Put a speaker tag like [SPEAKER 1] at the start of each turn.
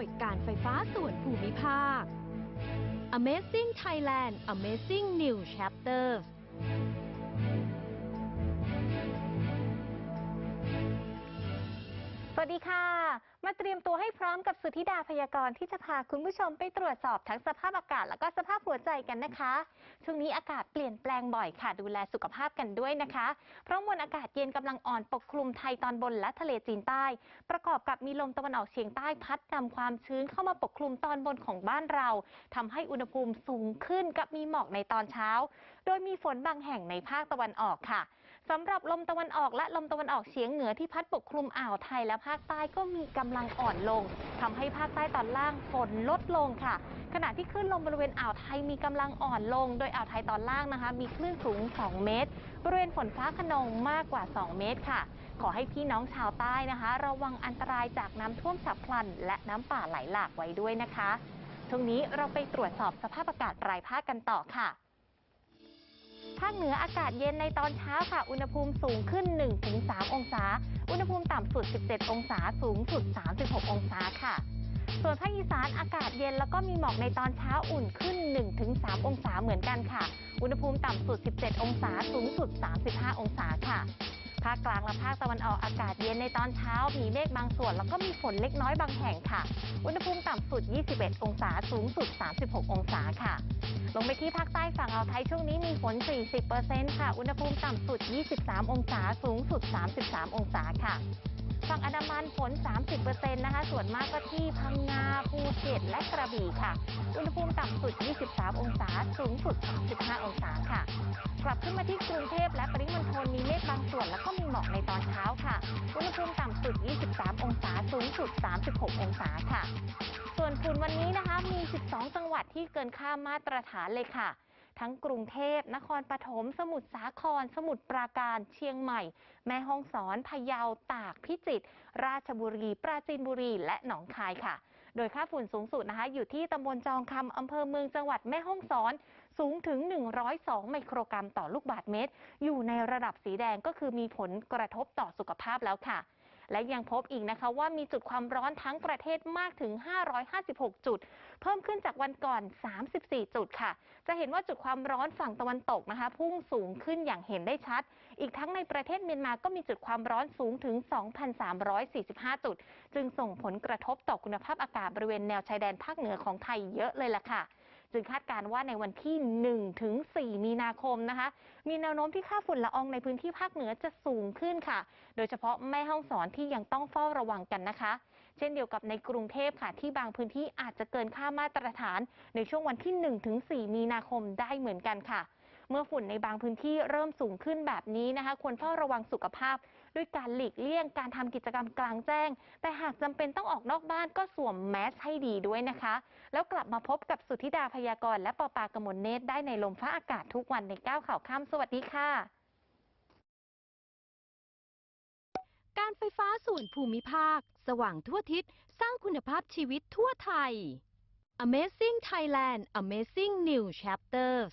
[SPEAKER 1] ยการไฟฟ้าส่วนภูมิภาค Amazing Thailand Amazing New Chapters
[SPEAKER 2] สวัสดีค่ะ มาเตรียมตัวให้พร้อมกับสุธิดาพยากรณ์ที่จะพาคุณผู้ชมไปตรวจสอบทั้งสภาพอากาศ แล้วก็สภาพหัวใจกันนะคะ ช่วงนี้อากาศเปลี่ยนแปลงบ่อยค่ะ ดูแลสุขภาพกันด้วยนะคะ เพราะมวลอากาศเย็นกำลังอ่อนปกคลุมไทยตอนบนและทะเลจีนใต้ ประกอบกับมีลมตะวันออกเฉียงใต้พัดนำความชื้นเข้ามาปกคลุมตอนบนของบ้านเราทำให้อุณหภูมิสูงขึ้นกับมีหมอกในตอนเช้า โดยมีฝนบางแห่งในภาคตะวันออกค่ะสำหรับลมตะวันออกและลมตะวันออกเฉียงเหนือที่พัดปกคลุมอ่าวไทยและภาคใต้ก็มีกำลังอ่อนลงทำให้ภาคใต้ตอนล่างฝนลดลงค่ะ ขณะที่คลื่นลมบริเวณอ่าวไทยมีกำลังอ่อนลง โดยอ่าวไทยตอนล่างนะคะ มีคลื่นสูง 2 เมตร บริเวณฝนฟ้าขนองมากกว่า 2 เมตรค่ะ ขอให้พี่น้องชาวใต้นะคะ ระวังอันตรายจากน้ำท่วมฉับพลัน และน้ำป่าไหลหลากไว้ด้วยนะคะช่วงนี้เราไปตรวจสอบสภาพอากาศรายภาคกันต่อค่ะภาคเหนืออากาศเย็นในตอนเช้าค่ะ อุณหภูมิสูงขึ้น 1-3 องศา ณหภูมิต่ำสุด 17 องศา สูงสุด 36 องศาค่ะ ส่วนภาคอีสานอากาศเย็นแล้วก็มีหมอกในตอนเช้าอุ่นขึ้น 1-3 องศาเหมือนกันค่ะ อุณหภูมิต่ำสุด 17 องศา สูงสุด 35 องศาค่ะ ภาคกลางและภาคตะวันออกอากาศเย็นในตอนเช้ามีเมฆบางส่วน แล้วก็มีฝนเล็กน้อยบางแห่งค่ะ อุณหภูมิต่ำสุด 21 องศา สูงสุด 36 องศาค่ะ ลงไปที่ภาคใต้ฝั่งอ่าวไทยช่วงนี้มีฝน 40%ค่ะ อุณหภูมิต่ำสุด 23 องศา สูงสุด 33 องศาค่ะ ฝั่งอันดามันฝน 30%นะคะ ส่วนมากก็ที่พังงาภูเก็ตและกระบี่ค่ะ อุณหภูมิต่ำสุด 23 องศา สูงสุด 35 องศาค่ะ กลับขึ้นมาที่กรุงเทพและปริมณฑลมีเมฆบางส่วนแล้วก็มีหมอกในตอนเช้าค่ะ อุณหภูมิต่ำสุด 23 องศา สูงสุด 36 องศาค่ะ ส่วนฝุ่นวันนี้นะคะ มี 12 จังหวัดที่เกินค่ามาตรฐานเลยค่ะ ทั้งกรุงเทพนครปฐมสมุทรสาคร สมุทรปราการเชียงใหม่ แม่ฮ่องสอนพะเยาตากพิจิตรราชบุรี ปราจีนบุรี และหนองคายค่ะ โดยค่าฝุ่นสูงสุดนะคะอยู่ที่ตำบลจองคำอำเภอเมืองจังหวัดแม่ฮ่องสอนสูงถึง 102 ไมโครกรัมต่อลูกบาศก์เมตร อยู่ในระดับสีแดงก็คือมีผลกระทบต่อสุขภาพแล้วค่ะ และยังพบอีกนะคะว่ามีจุดความร้อนทั้งประเทศมากถึง 556 จุด เพิ่มขึ้นจากวันก่อน 34 จุดค่ะ จะเห็นว่าจุดความร้อนฝั่งตะวันตกนะคะ พุ่งสูงขึ้นอย่างเห็นได้ชัด อีกทั้งในประเทศเมียนมาก็มีจุดความร้อนสูงถึง 2,345 จุด จึงส่งผลกระทบต่อคุณภาพอากาศบริเวณแนวชายแดนภาคเหนือของไทยเยอะเลยล่ะค่ะ จึงคาดการณ์ว่าในวันที่1ถึง4มีนาคมนะคะ มีแนวโน้มที่ค่าฝุ่นละอองในพื้นที่ภาคเหนือจะสูงขึ้นค่ะ โดยเฉพาะแม่ห้องสอนที่ยังต้องเฝ้าระวังกันนะคะ เช่นเดียวกับในกรุงเทพค่ะ ที่บางพื้นที่อาจจะเกินค่ามาตรฐาน ในช่วงวันที่1ถึง4มีนาคมได้เหมือนกันค่ะ เมื่อฝุ่นในบางพื้นที่เริ่มสูงขึ้นแบบนี้นะคะ ควรเฝ้าระวังสุขภาพ ด้วยการหลีกเลี่ยงการทำกิจกรรมกลางแจ้ง แต่หากจำเป็นต้องออกนอกบ้านก็สวมแมสให้ดีด้วยนะคะ แล้วกลับมาพบกับสุธิดาพยากรณ์และปอปากมลเนตรได้ในลมฟ้าอากาศทุกวันในก้าวข่าวค่ำสวัสดีค่ะ
[SPEAKER 1] การไฟฟ้าส่วนภูมิภาค สว่างทั่วทิศ สร้างคุณภาพชีวิตทั่วไทย Amazing Thailand Amazing New Chapters